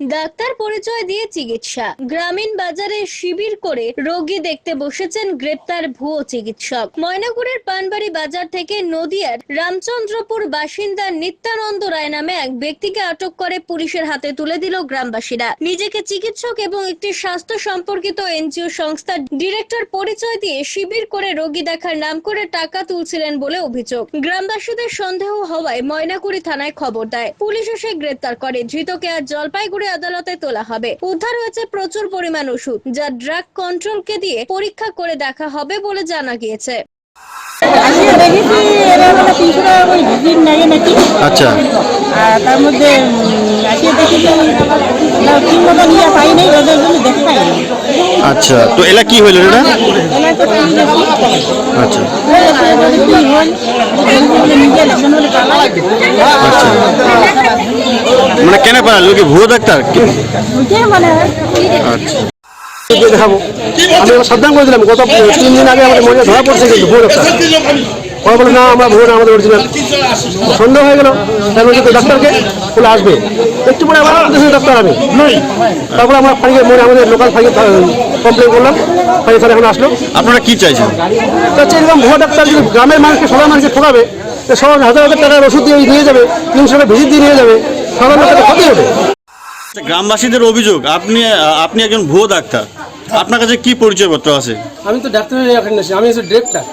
Doctor পরিচয় দিয়ে চিকিৎসা। গ্রামীণ বাজারে শিবির করে রোগী দেখতে বসেছেন গ্রেপ্তার ভুয়ো চিকিৎসক। ময়নাগুড়ির পানবাড়ি বাজার থেকে নদিয়ার রামচন্দ্রপুর বাসিন্দা নিত্যানন্দ রায় নামে এক ব্যক্তিকে আটক করে পুলিশের হাতে তুলে দিল গ্রামবাসীরা। নিজেকে চিকিৎসক এবং একটি স্বাস্থ্য সম্পর্কিত এনজিও সংস্থার ডিরেক্টর পরিচয় দিয়ে শিবির করে রোগী দেখার নাম করে টাকা তুলছিলেন বলে অভিযোগ। গ্রামবাসীদের সন্দেহ হওয়ায় ময়নাগুড়ি থানায় খবর দেয়। পুলিশ এসে গ্রেপ্তার করে। ধৃতকে আজ জলপাইগুড়ি আদালতে তোলা হবে। উদ্ধার হয়েছে প্রচুর পরিমাণ ওষুধ যা ড্রাগ কন্ট্রোলকে দিয়ে পরীক্ষা করে দেখা হবে বলে জানা গিয়েছে। আচ্ছা। তার মধ্যে আচ্ছা তো এলা কি হইল এটা আচ্ছা। আচ্ছা। মানে কেন পারা? লোকে ভুয়ো ডাক্তার? মানে আচ্ছা। দিয়ে দেখাবো আমি সাবধান করে দিলাম। গত তিন দিন আগে আমাদের মনে ধরা পড়ছে কিন্তু ভুয়ো ডাক্তার। ওরা বলে না আমরা ভুয়ো না আমাদের অরিজিনাল সন্দেহ হয়ে গেল। তারপরে কিন্তু ডাক্তারকে বলে আসবে। একটু পরে আবার দেশের ডাক্তার আমি। তারপরে আমরা ফাঁড়িকে মনে আমাদের লোকাল ফাঁড়িকে কমপ্লেন করলাম। ফাঁড়ি স্যার এখন আসলো। আপনারা কি চাইছেন? তো হচ্ছে এরকম ভুয়ো ডাক্তার যদি গ্রামের মানুষকে সবার মানুষকে ঠকাবে তো সবার হাজার হাজার টাকার ওষুধ দিয়ে নিয়ে যাবে তিনশো টাকা ভিজিট দিয়ে নিয়ে যাবে। ক্ষতি হবে। আচ্ছা, গ্রামবাসীদের অভিযোগ আপনি আপনি একজন ভুয়ো ডাক্তার। আপনার কাছে কি পরিচয়পত্র আছে? আমি তো ডাক্তারের এখানে আছি আমি হচ্ছে ডিরেক্টর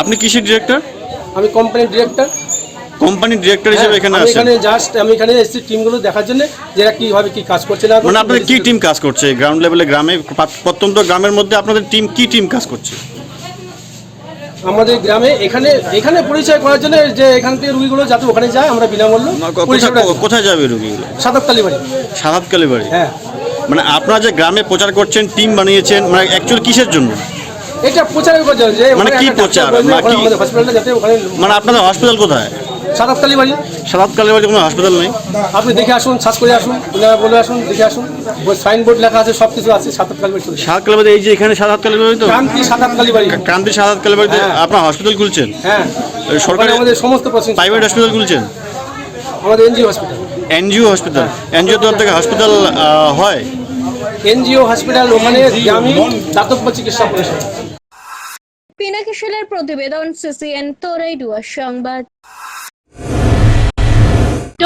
আপনি কিসের ডিরেক্টর আমি কোম্পানির ডিরেক্টর কোম্পানির ডিরেক্টর হিসেবে এখানে হ্যাঁ, আছেন। এখানে জাস্ট আমি এখানে এসেছি টিমগুলো দেখার জন্য যে এরা কীভাবে কি কাজ করছে না মানে আপনাদের কি টিম কাজ করছে? গ্রাউন্ড লেভেলে গ্রামে প্রত্যন্ত গ্রামের মধ্যে আপনাদের টিম কি টিম কাজ করছে? আমাদের গ্রামে এখানে এখানে পরিচয় করার জন্য যে এখান থেকে রুগীগুলো যাতে ওখানে যায় আমরা বিনামূল্য কোথায় যাবে রুগীগুলো? সাদাবকালী বাড়ি। সাদাবকালী কালীবাড়ি হ্যাঁ। মানে আপনারা যে গ্রামে প্রচার করছেন টিম বানিয়েছেন মানে অ্যাকচুয়ালি কিসের জন্য? এটা প্রচারের কথা যে মানে কি প্রচার? মানে মানে আপনাদের হসপিটাল কোথায়? সাদক কালীবাড়ি সাহাব কালীবাড়ি কোনো হসপিটাল নেই। আপনি দেখে আসুন সার্চ করে আসুন বলে আসুন দেখে আসুন। সাইনবোর্ড লেখা আছে সব কিছু আছে সাদক কালীবাড়ি চলে সাহাব এই যে এখানে সাহাব কালীবাড়ি তো? ক্রান্তি সাদক কালীবাড়ি ক্রান্তি সাহাব কালীবাড়িতে হ্যাঁ। আপনার হসপিটাল খুলছেন? হ্যাঁ। সরকারি আমাদের সমস্ত প্রাইভেট হসপিটাল খুলছেন? আমাদের NGO hospital NGO hospital NGO তরফ থেকে হসপিটাল হয়? এনজিও হসপিটাল ওখানে গ্রামীণ দাতব্য চিকিৎসা পরিষেবা পিনাকি শেলের প্রতিবেদন সিসিএন তোরাইডুয়ার সংবাদ।